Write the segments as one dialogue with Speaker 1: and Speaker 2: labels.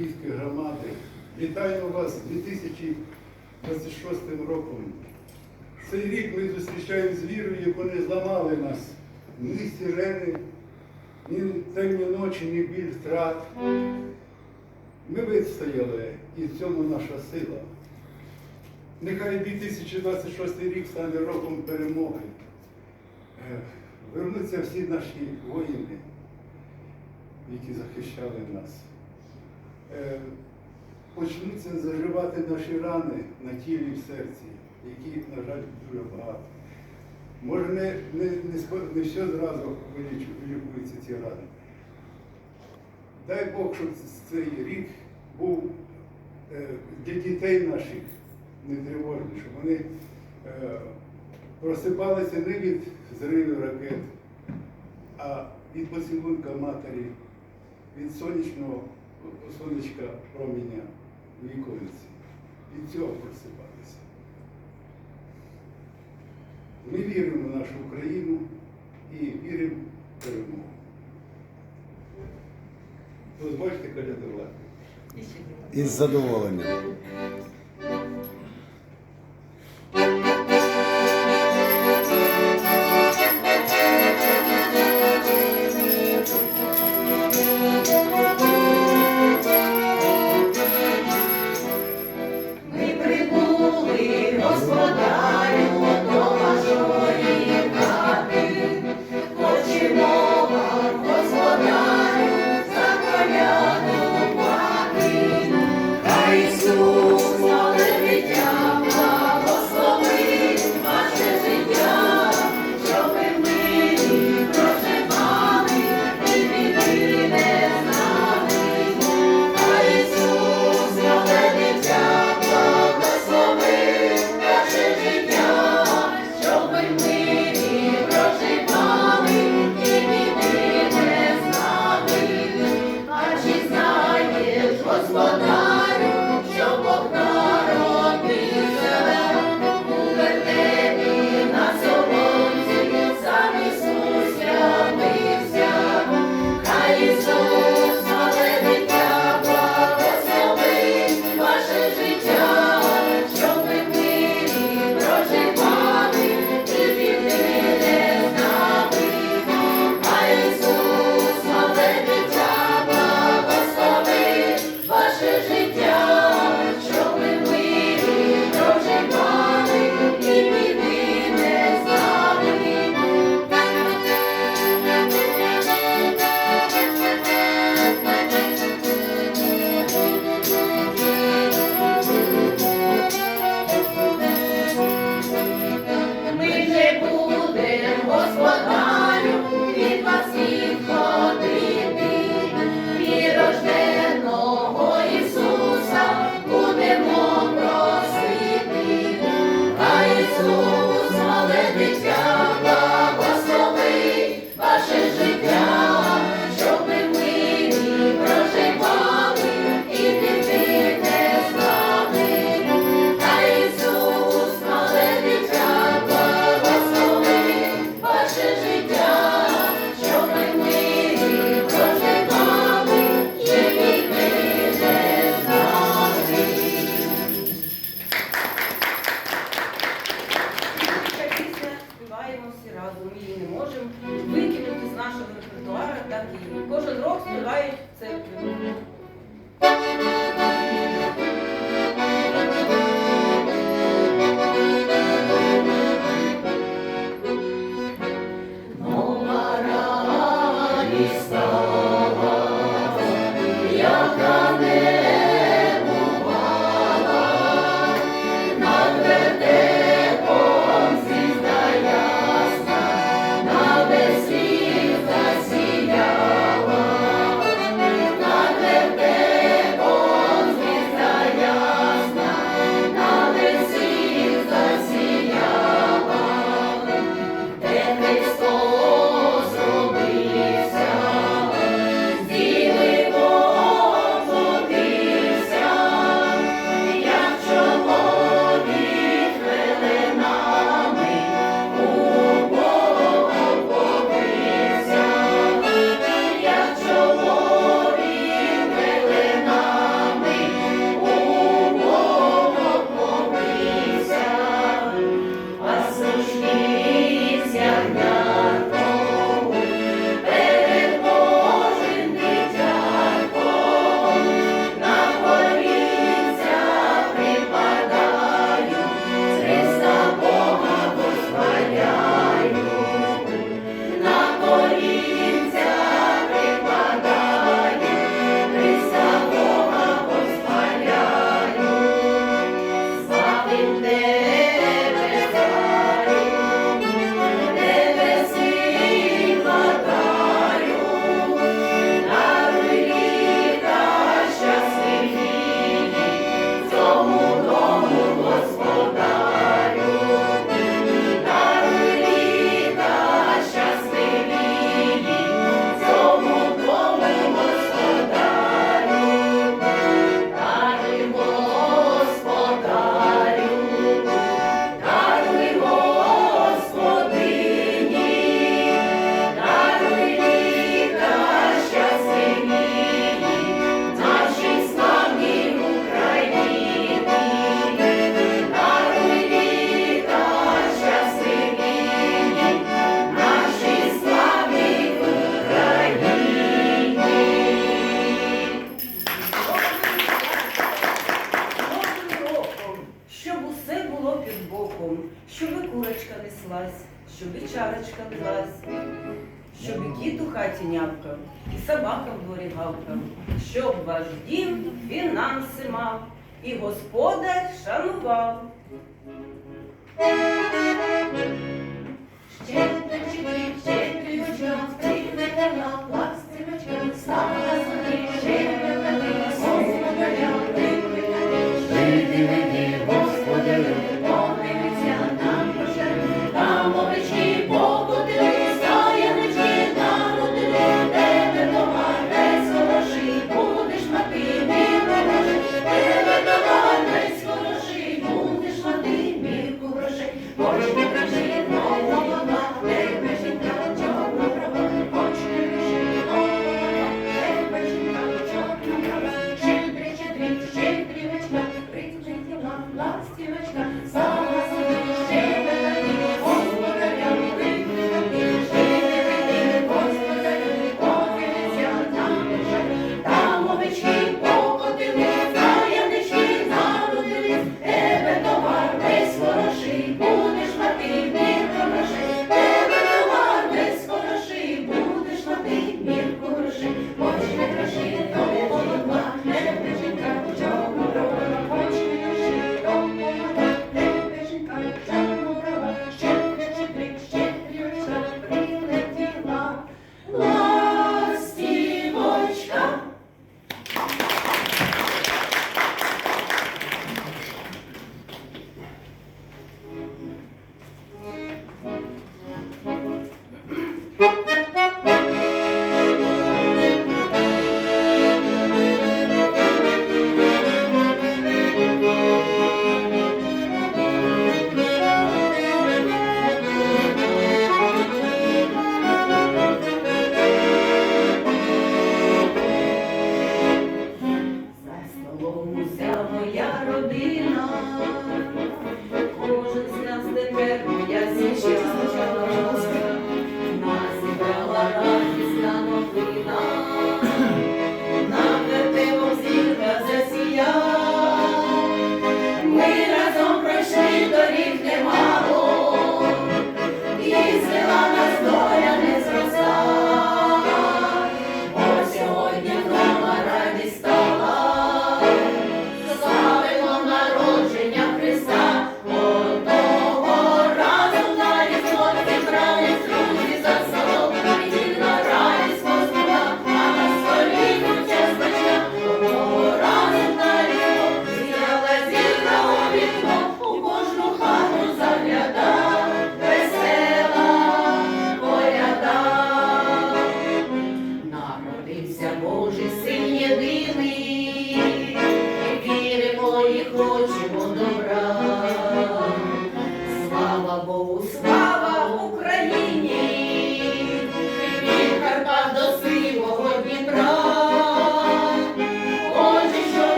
Speaker 1: Львівської громади. Вітаю вас з 2026 роком. Цей рік ми зустрічаємо з вірою, не зламали нас. Ні сирени, ні темні ночі, ні біль втрат. Ми вистояли, і в цьому наша сила. Нехай 2026 рік стане роком перемоги. Е, Вернуться всі наші воїни, які захищали нас. Е, Почнуться заживати наші рани на тілі і в серці, яких, на жаль, дуже багато. Може, не, не, не, не все зразу вилікуються ці рани. Дай Бог, щоб цей рік був е, для дітей наших не тривожний, щоб вони е, просипалися не від зривів ракет, а від поцілунка матері, від сонячного сонечка проміння віконці. Від цього просипатися. Ми віримо в нашу Україну і віримо в перемогу. Дозвольте колядувати.
Speaker 2: Із задоволенням. І господар шанував. уся моя родина.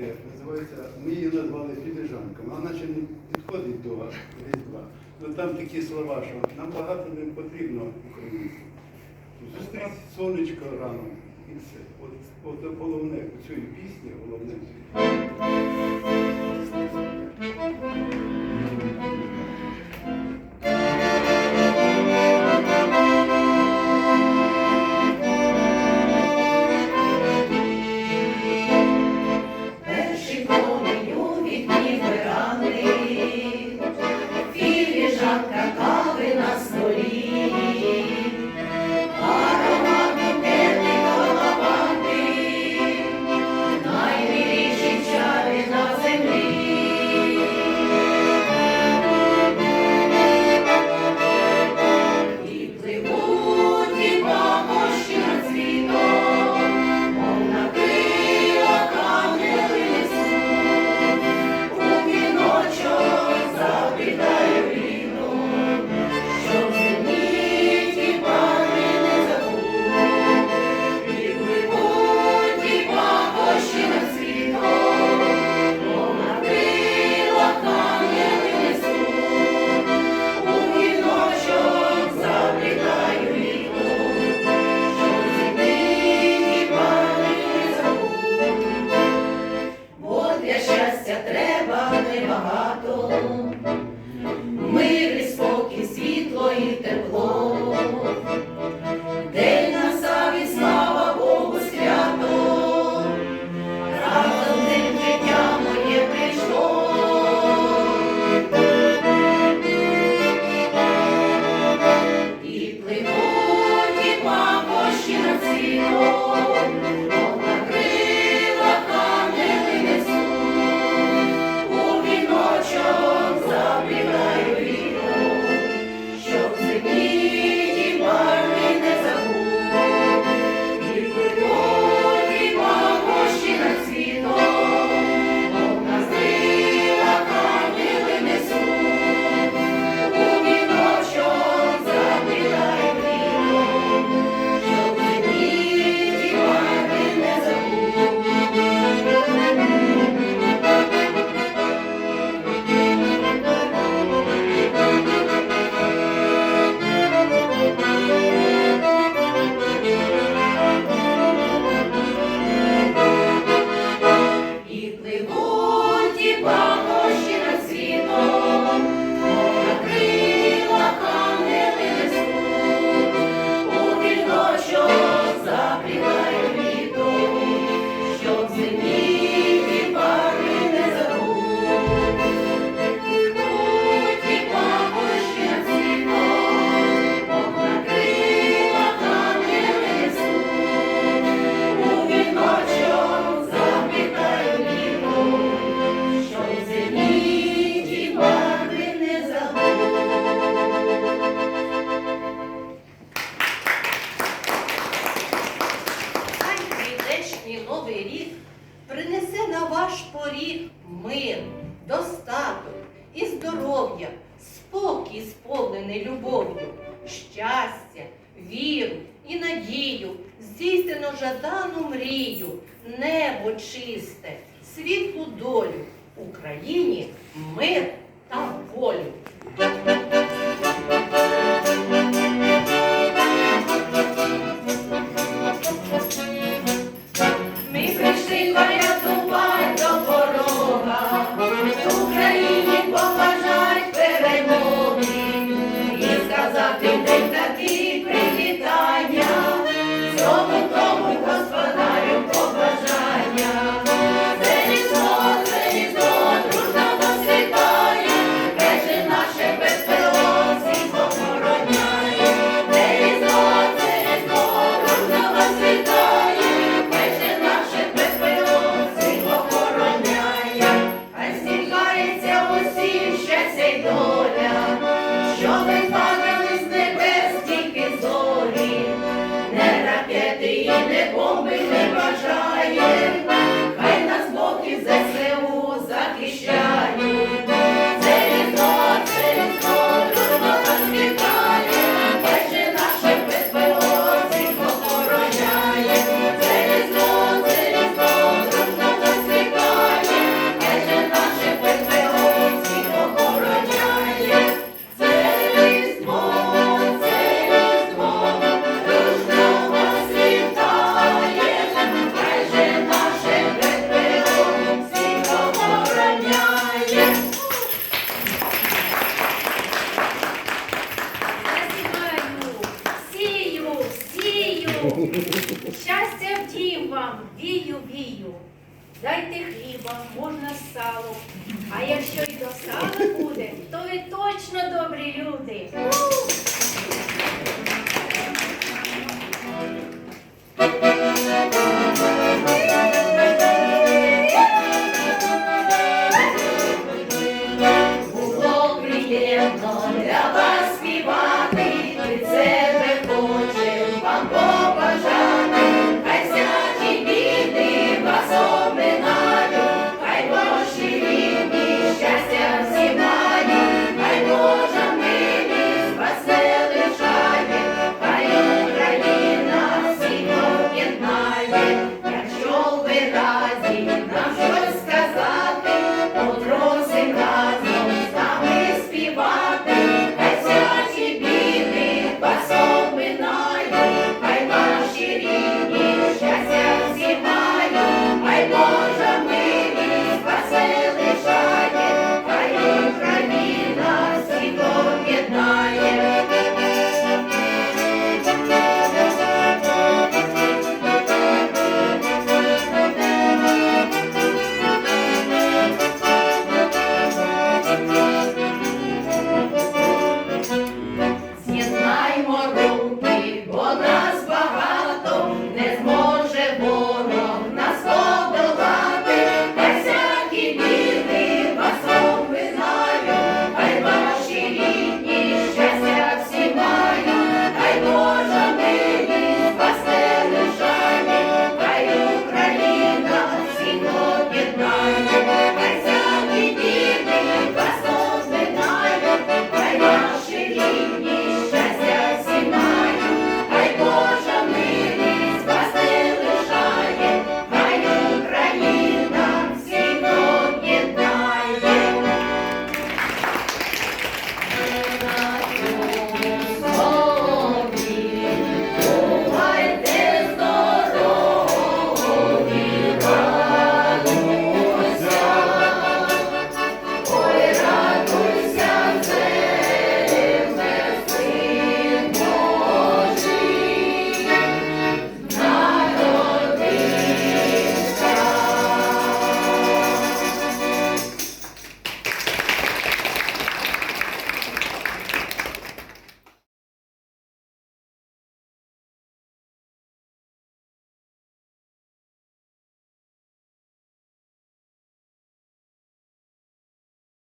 Speaker 2: Е, називається, ми її назвали філіжанками, вона ще не підходить до різдва. Ну Там такі слова, що нам багато не потрібно українців. Ну, Зустріть сонечко рано і все. От, от головне у цій пісні, головне.